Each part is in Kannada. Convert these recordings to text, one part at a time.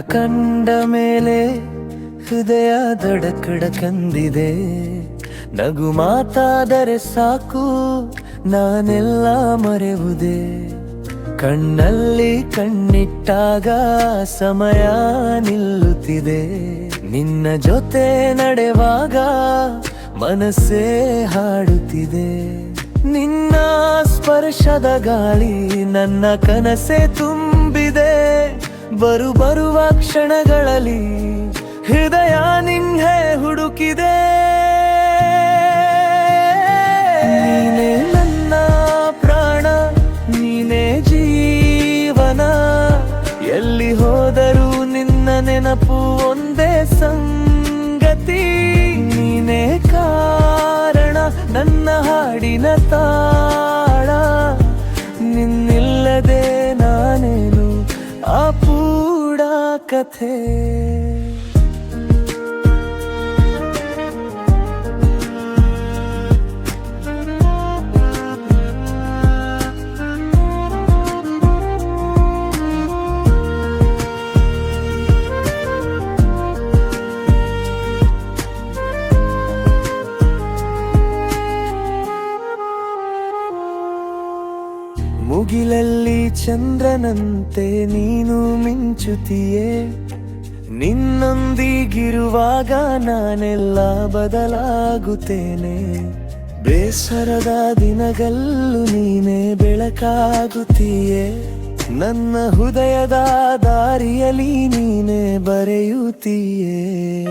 ಕಂಡ ಮೇಲೆ ಹೃದಯ ದಡಕಡಕಂದಿದೆ ನಗು ಮಾತಾದರೆ ಸಾಕು, ನಾನೆಲ್ಲ ಮರೆವುದೇ. ಕಣ್ಣಲ್ಲಿ ಕಣ್ಣಿಟ್ಟಾಗ ಸಮಯ ನಿಲ್ಲುತ್ತಿದೆ. ನಿನ್ನ ಜೊತೆ ನಡೆವಾಗ ಮನಸ್ಸೇ ಹಾಡುತ್ತಿದೆ. ನಿನ್ನ ಸ್ಪರ್ಶದ ಗಾಳಿ ನನ್ನ ಕನಸೆ ತುಂಬಿದೆ. ಬರು ಬರುವ ಕ್ಷಣಗಳಲ್ಲಿ ಹೃದಯ ನಿನ್ನೆ ಹುಡುಕಿದೆ. ನೀನೇ ನನ್ನ ಪ್ರಾಣ, ನೀನೇ ಜೀವನ. ಎಲ್ಲಿ ಹೋದರೂ ನಿನ್ನ ನೆನಪು ಒಂದೇ ಸಂಗತಿ. ನೀನೇ ಕಾರಣ ನನ್ನ ಹಾಡಿನ ತಾಳ कथे ಮುಗಿಲಲ್ಲಿ ಚಂದ್ರನಂತೆ ನೀನು ಮಿಂಚುತ್ತೀಯೇ. ನಿನ್ನೊಂದಿಗಿರುವಾಗ ನಾನೆಲ್ಲ ಬದಲಾಗುತ್ತೇನೆ. ಬೇಸರದ ದಿನಗಲ್ಲು ನೀನೇ ಬೆಳಕಾಗುತ್ತೀಯೇ. ನನ್ನ ಹೃದಯದ ದಾರಿಯಲ್ಲಿ ನೀನೇ ಬರೆಯುತ್ತೀಯೇ.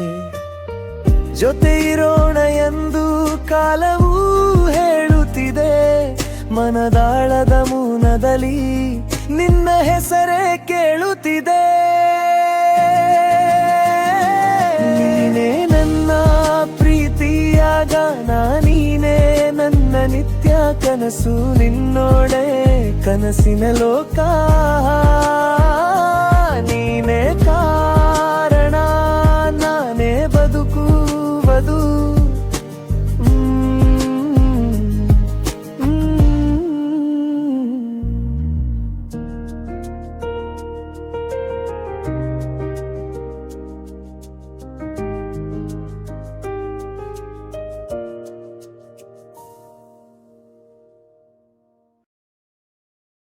ಜೊತೆ ಇರೋಣ ಎಂದು ಕಾಲವೂ ಹೇಳುತ್ತಿದೆ. ಮನದಾಳದ ಮೂನದಲ್ಲಿ ನಿನ್ನ ಹೆಸರೇ ಕೇಳುತ್ತಿದೆ. ನೀನೇ ನನ್ನ ಪ್ರೀತಿಯಾಗ ನಾನೀನೇ ನನ್ನ ನಿತ್ಯ ಕನಸು, ನಿನ್ನೋಡೆ ಕನಸಿನ ಲೋಕ. ನೀನೇ ಕಾರಣ, ನಾನೇ ಬದುಕು ಬದುಕು